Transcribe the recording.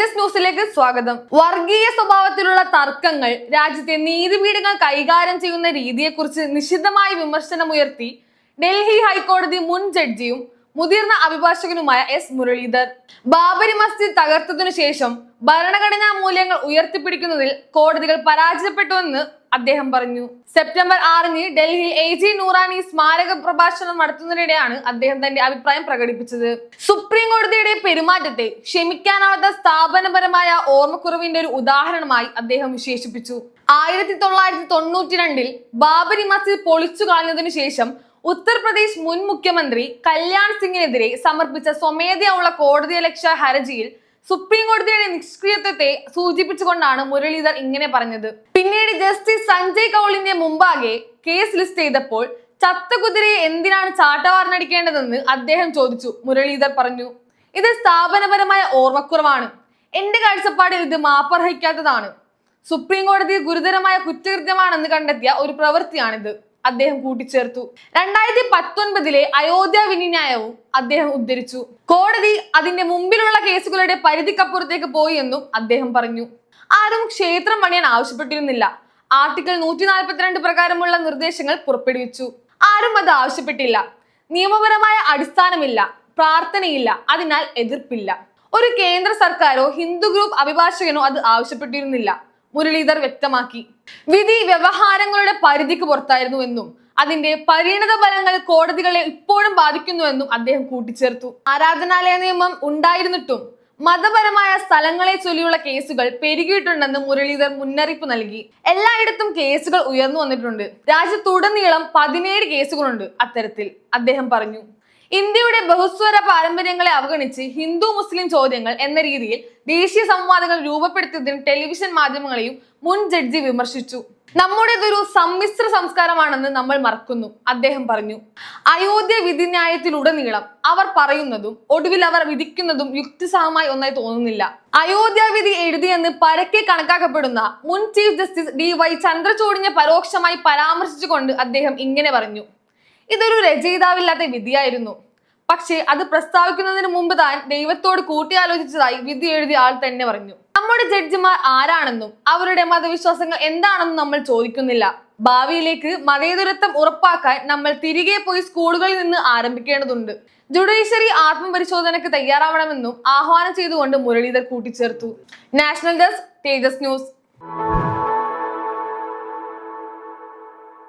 തേജസ് ന്യൂസിലേക്ക് സ്വാഗതം. വർഗീയ സ്വഭാവത്തിലുള്ള തർക്കങ്ങൾ രാജ്യത്തെ നീതിപീഠങ്ങൾ കൈകാര്യം ചെയ്യുന്ന രീതിയെക്കുറിച്ച് നിശിതമായി വിമർശനമുയർത്തി ഡൽഹി ഹൈക്കോടതി മുൻ ജഡ്ജിയും മുതിർന്ന അഭിഭാഷകനുമായ എസ് മുരളീധർ. ബാബരി മസ്ജിദ് തകർത്തതിനു ശേഷം ഭരണഘടനാ മൂല്യങ്ങൾ ഉയർത്തിപ്പിടിക്കുന്നതിൽ കോടതികൾ പരാജയപ്പെട്ടുവെന്ന് അദ്ദേഹം പറഞ്ഞു. സെപ്റ്റംബർ ആറിന് ഡൽഹിയിൽ എ ജി നൂറാനി സ്മാരക പ്രഭാഷണം നടത്തുന്നതിനിടെയാണ് അദ്ദേഹം തന്റെ അഭിപ്രായം പ്രകടിപ്പിച്ചത്. സുപ്രീം കോടതിയുടെ പെരുമാറ്റത്തെ ക്ഷമിക്കാനാവാത്ത സ്ഥാപനപരമായ ഓർമ്മക്കുറവിന്റെ ഒരു ഉദാഹരണമായി അദ്ദേഹം വിശേഷിപ്പിച്ചു. ആയിരത്തി തൊള്ളായിരത്തി തൊണ്ണൂറ്റി രണ്ടിൽ ബാബരി മസ്ജിദ് പൊളിച്ചു കളഞ്ഞതിനു ശേഷം ഉത്തർപ്രദേശ് മുൻ മുഖ്യമന്ത്രി കല്യാൺ സിംഗിനെതിരെ സമർപ്പിച്ച സ്വമേധയുള്ള കോടതിയലക്ഷ്യ ഹർജിയിൽ സുപ്രീം കോടതിയുടെ നിഷ്ക്രിയത്വത്തെ സൂചിപ്പിച്ചുകൊണ്ടാണ് മുരളീധർ ഇങ്ങനെ പറഞ്ഞത്. പിന്നീട് ജസ്റ്റിസ് സഞ്ജയ് കൗളിന്റെ മുമ്പാകെ കേസ് ലിസ്റ്റ് ചെയ്തപ്പോൾ ചത്ത കുതിരയെ എന്തിനാണ് ചാട്ടവാറിനടിക്കേണ്ടതെന്ന് അദ്ദേഹം ചോദിച്ചു മുരളീധർ പറഞ്ഞു. ഇത് സ്ഥാപനപരമായ ഓർമ്മക്കുറവാണ്. എന്റെ കാഴ്ചപ്പാടിൽ ഇത് മാപ്പർഹിക്കാത്തതാണ്. സുപ്രീം കോടതി ഗുരുതരമായ കുറ്റകൃത്യമാണെന്ന് കണ്ടെത്തിയ ഒരു പ്രവൃത്തിയാണിത്. അദ്ദേഹം കൂട്ടിച്ചേർത്തു. രണ്ടായിരത്തി പത്തൊൻപതിലെ അയോധ്യ വിനിന്യായവും അദ്ദേഹം ഉദ്ധരിച്ചു. കോടതി അതിന്റെ മുമ്പിലുള്ള കേസുകളുടെ പരിധിക്കപ്പുറത്തേക്ക് പോയി എന്നും അദ്ദേഹം പറഞ്ഞു. ആരും ക്ഷേത്രം പണിയാൻ ആവശ്യപ്പെട്ടിരുന്നില്ല. ആർട്ടിക്കിൾ നൂറ്റി നാൽപ്പത്തിരണ്ട് പ്രകാരമുള്ള നിർദ്ദേശങ്ങൾ പുറപ്പെടുവിച്ചു. ആരും അത് ആവശ്യപ്പെട്ടില്ല. നിയമപരമായ അടിസ്ഥാനമില്ല പ്രാർത്ഥനയില്ല അതിനാൽ എതിർപ്പില്ല. ഒരു കേന്ദ്ര സർക്കാരോ ഹിന്ദു ഗ്രൂപ്പ് അഭിഭാഷകനോ അത് ആവശ്യപ്പെട്ടിരുന്നില്ല മുരളീധർ വ്യക്തമാക്കി. വിധി വ്യവഹാരങ്ങളുടെ പരിധിക്ക് പുറത്തായിരുന്നു എന്നും അതിന്റെ പരിണത ഫലങ്ങൾ കോടതികളെ ഇപ്പോഴും ബാധിക്കുന്നുവെന്നും അദ്ദേഹം കൂട്ടിച്ചേർത്തു. ആരാധനാലയ നിയമം ഉണ്ടായിരുന്നിട്ടും മതപരമായ സ്ഥലങ്ങളെ ചൊല്ലിയുള്ള കേസുകൾ പെരുകിയിട്ടുണ്ടെന്ന് മുരളീധർ മുന്നറിയിപ്പ് നൽകി. എല്ലായിടത്തും കേസുകൾ ഉയർന്നു വന്നിട്ടുണ്ട്. രാജ്യത്തുടനീളം പതിനേഴ് കേസുകളുണ്ട് അത്തരത്തിൽ അദ്ദേഹം പറഞ്ഞു. ഇന്ത്യയുടെ ബഹുസ്വര പാരമ്പര്യങ്ങളെ അവഗണിച്ച് ഹിന്ദു മുസ്ലിം ചോദ്യങ്ങൾ എന്ന രീതിയിൽ ദേശീയ സംവാദങ്ങൾ രൂപപ്പെടുത്തിയതിന് ടെലിവിഷൻ മാധ്യമങ്ങളെയും മുൻ ജഡ്ജി വിമർശിച്ചു. നമ്മുടേതൊരു സമ്മിശ്ര സംസ്കാരമാണെന്ന് നമ്മൾ മറക്കുന്നു അദ്ദേഹം പറഞ്ഞു. അയോധ്യ വിധിന്യായത്തിലുടനീളം അവർ പറയുന്നതും ഒടുവിൽ അവർ വിധിക്കുന്നതും യുക്തിസഹമായി ഒന്നായി തോന്നുന്നില്ല. അയോധ്യ വിധി എഴുതിയെന്ന് പരക്കെ കണക്കാക്കപ്പെടുന്ന മുൻ ചീഫ് ജസ്റ്റിസ് ഡി വൈ ചന്ദ്രചൂഡിനെ പരോക്ഷമായി പരാമർശിച്ചുകൊണ്ട് അദ്ദേഹം ഇങ്ങനെ പറഞ്ഞു. ഇതൊരു രചയിതാവില്ലാത്ത വിധിയായിരുന്നു. പക്ഷേ അത് പ്രസ്താവിക്കുന്നതിന് മുമ്പ് താൻ ദൈവത്തോട് കൂട്ടിയാലോചിച്ചതായി വിധി എഴുതിയ ആൾ തന്നെ പറഞ്ഞു. നമ്മുടെ ജഡ്ജിമാർ ആരാണെന്നും അവരുടെ മതവിശ്വാസങ്ങൾ എന്താണെന്നും നമ്മൾ ചോദിക്കുന്നില്ല. ഭാവിയിലേക്ക് മതേതരത്വം ഉറപ്പാക്കാൻ നമ്മൾ തിരികെ പോയി സ്കൂളുകളിൽ നിന്ന് ആരംഭിക്കേണ്ടതുണ്ട്. ജുഡീഷ്യറി ആത്മപരിശോധനയ്ക്ക് തയ്യാറാവണമെന്നും ആഹ്വാനം ചെയ്തുകൊണ്ട് മുരളീധർ കൂട്ടിച്ചേർത്തു. National desk Tejas news.